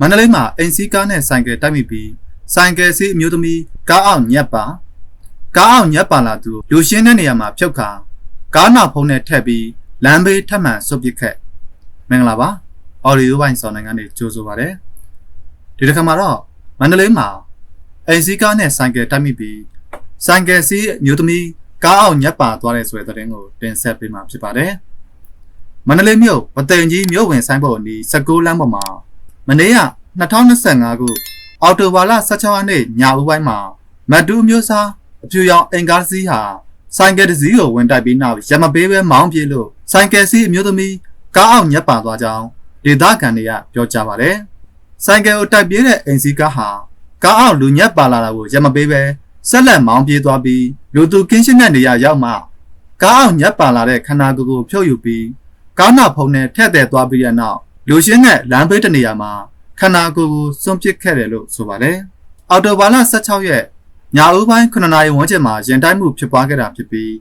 မန္တလေးမှာအိမ်စီးကားနဲ့ဆိုင်ကယ်တိုက်မိပြီးဆိုင်ကယ်စီးအမျိုးသမီးကားအောင်ညက်ပါကားအောင်ညက်ပါလာသူလူရှင်းတဲ့နေရာမှာဖြုတ်ခါကားနောက်ဖုံးနဲ့ထက်ပြီးလမ်းဘေးထပ်မှန်ဆွတ်ပစ်ခက်မင်္ဂလာပါအော်ဒီယိုပိုင်းစောင်းနိုင်ငံနေကြိုဆိုပါရစေဒီတစ်ခါမှာတော့မန္တလေးမှာအိမ်စီးကားနဲ့ဆိုင်ကယ်တိုက်မိပြီးဆိုင်ကယ်စီးအမျိုးသမီးကားအောင်ညက်ပါသွားတဲ့ဆိုတဲ့သတင်းကိုတင်ဆက်ပေးမှာဖြစ်ပါတယ်မန္တလေးမြို့ပသိမ်ကြီးမြို့ဝင်ဆိုင်ပေါ်အနီး16လမ်းပေါ်မှာ မနေ့က2025ခုအော်တိုဘာလ16ရက်နေ့ညဦးပိုင်းမှာမတ်တူးမျိုးစားအဖြူရောင်အင်ကားစီးဟာဆိုင်ကယ်တစ်စီးကိုဝင်တိုက်ပြီးနောက်ရမပေးပဲမောင်းပြေးလို့ဆိုင်ကယ်စီးအမျိုးသမီးကားအောင်ညက်ပါသွားကြောင်းဒေသခံတွေကပြောကြပါတယ်။ဆိုင်ကယ်ကိုတိုက်ပြေးတဲ့အိမ်စီးကားဟာကားအောင်လူညက်ပါလာတာကိုရမပေးပဲဆက်လက်မောင်းပြေးသွားပြီးလူသူကင်းရှင်းတဲ့နေရာရောက်မှကားအောင်ညက်ပါလာတဲ့ခန္ဓာကိုယ်ကိုဖြုတ်ယူပြီးကားနောက်ဖုံနဲ့ထက်တဲ့သွားပြီးတဲ့နောက် လူရှင်းတဲ့လမ်းဘေးတစ်နေရာမှာခန္ဓာကိုယ်ကိုစွန့်ပစ်ခဲ့တယ်လို့ဆိုပါတယ်။အော်တိုဘာလ16ရက်ညဦးပိုင်း9နာရီဝန်းကျင်မှာရင်တိုက်မှုဖြစ်ပွားခဲ့တာဖြစ်ပြီး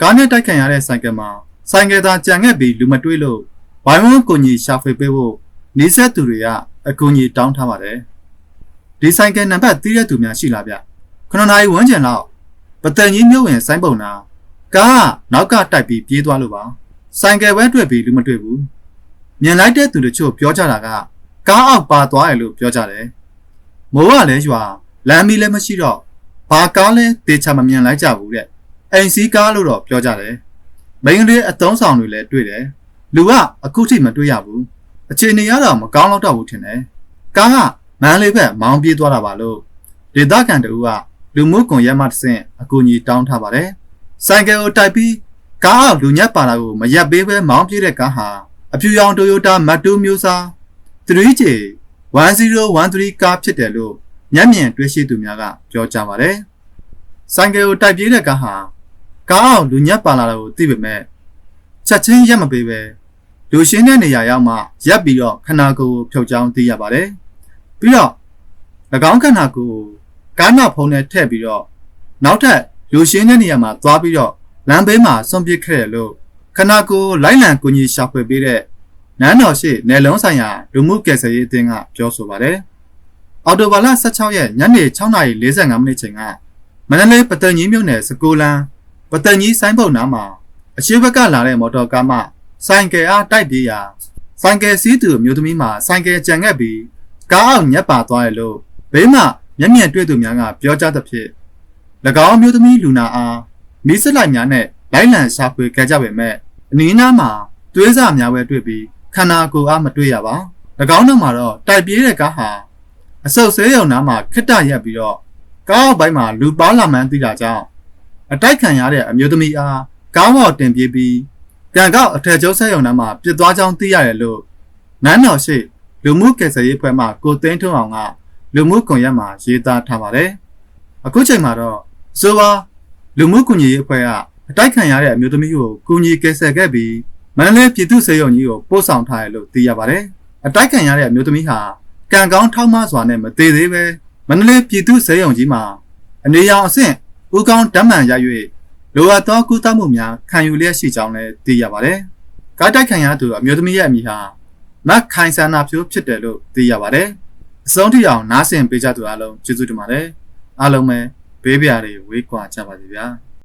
ကားနဲ့တိုက်ခံရတဲ့ဆိုင်ကယ်မှာဆိုင်ကယ်သားကြံခဲ့ပြီးလူမတွေ့လို့ဝိုင်းဝန်းကိုကြီးရှာဖွေပေးဖို့နေဆက်သူတွေကအကူအညီတောင်းထားပါတယ်။ဒီဆိုင်ကယ်နံပါတ်သိတဲ့သူများရှိလားဗျ။9နာရီဝန်းကျင်လောက်ပတန်ကြီးမြို့ဝင် ဆိုင်းပုံနာကားကနောက်ကတိုက်ပြီးပြေးသွားလို့ပါ။ဆိုင်ကယ်ပဲတွေ့ပြီးလူမတွေ့ဘူး။ မြင်လိုက်တဲ့သူတို့ချို့ပြောကြတာကကားအောက်ပါသွားတယ်လို့ပြောကြတယ်။မိုးကလည်းရွာလမ်းမီလည်းမရှိတော့ဘာကားလဲတေချာမမြင်လိုက်ကြဘူးတဲ့။အိမ်စီးကားလို့တော့ပြောကြတယ်။မိန်းကလေးအတုံးဆောင်တွေလည်းတွေ့တယ်။လူကအခုထိမတွေ့ရဘူး။အခြေအနေရတော့မကောင်းတော့တော့ဘူးထင်တယ်။ကားကမန်းလေးဘက်မောင်းပြေးသွားတာပါလို့ဒေသခံတူကလူမှုကွန်ရက်မှတစ်ဆင့်အကူအညီတောင်းထားပါတယ်။ဆိုင်ကယ်ကိုတိုက်ပြီးကားအောက်လူညက်ပါတာကိုမရက်ပေးပဲမောင်းပြေးတဲ့ကားဟာ အဖြူရောင်တိုယိုတာမတ်တူးမျိုးစား 3J 1013ကားဖြစ်တယ်လို့မျက်မြင်တွေ့ရှိသူများကပြောကြပါတယ်။ဆိုင်ကယ်ကိုတိုက်ပြေးတဲ့ကားဟာကားအောင်လူညက်ပါလာတာကိုသိပေမဲ့ချက်ချင်းရက်မပေးပဲလူရှင်းတဲ့နေရာရောက်မှရက်ပြီးတော့ခန္ဓာကိုယ်ကိုဖြုတ်ချောင်းသိရပါတယ်။ပြီးတော့၎င်းခန္ဓာကိုယ်ကိုကားနောက်ဖုံးနဲ့ထည့်ပြီးတော့နောက်ထပ်လူရှင်းတဲ့နေရာမှာသွားပြီးတော့လမ်းဘေးမှာဆွန့်ပစ်ခဲ့တယ်လို့ ခန္ဓာကိုယ်လိုက်လံကူညီရှာဖွေပေးတဲ့နန်းတော်ရှိနယ်လုံးဆိုင်ရာလူမှုကယ်ဆယ်ရေးအသင်းကပြောဆိုပါတယ်။အော်တိုဘာလ16ရက်ညနေ6:45မိနစ်ချိန်ကမန္တလေးပတန်ကြီးမြို့နယ်စကူလန်းပတန်ကြီးဆိုင်းပုတ်နားမှာအရှိဘက်ကလာတဲ့မော်တော်ကားမှဆိုင်ကယ်အားတိုက်ပြေးရာဆိုင်ကယ်စီးသူအမျိုးသမီးမှာဆိုင်ကယ်ကြံခဲ့ပြီးကားအောင်ညက်ပါသွားတယ်လို့ဘေးမှာမျက်မြင်တွေ့သူများကပြောကြားသဖြင့်၎င်းအမျိုးသမီးလူနာအားမိစလိုက်များနဲ့ လိုက်လံရှာဖွေခဲ့ကြပေမဲ့အနီးနားမှာသွေးစာများပဲတွေ့ပြီးခန္ဓာကိုယ်အားမတွေ့ရပါ၎င်းတို့မှာတော့တိုက်ပြေးတဲ့ကားဟာအဆုပ်ဆဲရုံနားမှာခစ်တရက်ပြီးတော့ကားအောက်ပိုင်းမှာလူပါလာမှန်းသိတာကြောင့်အတိုက်ခံရတဲ့အမျိုးသမီးအားကားပေါ်တင်ပြေးပြီးကံကောက်အထက်ကျုံးဆဲရုံနားမှာပြစ်သွားကြောင်းသိရတယ်လို့နန်းတော်ရှိလူမှုကယ်ဆယ်ရေးဖွဲ့မှကိုသိန်းထွန်းအောင်ကလူမှုကွန်ရက်မှာရေးသားထားပါတယ်အခုချိန်မှာတော့ဆိုပါလူမှုကွန်ရက်အဖွဲ့က အတိုက်ခံရတဲ့အမျိုးသမီးကိုကူညီကယ်ဆယ်ခဲ့ပြီးမန္တလေးပြည်သူ့စေယုံကြီးကိုပို့ဆောင်ထားတယ်လို့သိရပါတယ်။အတိုက်ခံရတဲ့အမျိုးသမီးဟာကံကောင်းထောက်မစွာနဲ့မသေးသေးပဲမန္တလေးပြည်သူ့စေယုံကြီးမှာအနေရောင်အဆင့်ဦးကောင်းဓာတ်မှန်ရ၍လိုအပ်သောကုသမှုများခံယူလျက်ရှိကြောင်းလည်းသိရပါတယ်။ကားတိုက်ခံရသူအမျိုးသမီးရဲ့အမည်ဟာမတ်ခိုင်ဆန္နာဖြိုးဖြစ်တယ်လို့သိရပါတယ်။အဆုံးထိအောင်နားဆင်ပေးကြသူအားလုံးကျေးဇူးတင်ပါတယ်။အားလုံးပဲဘေးပြားတွေဝေးကွာကြပါစေဗျာ။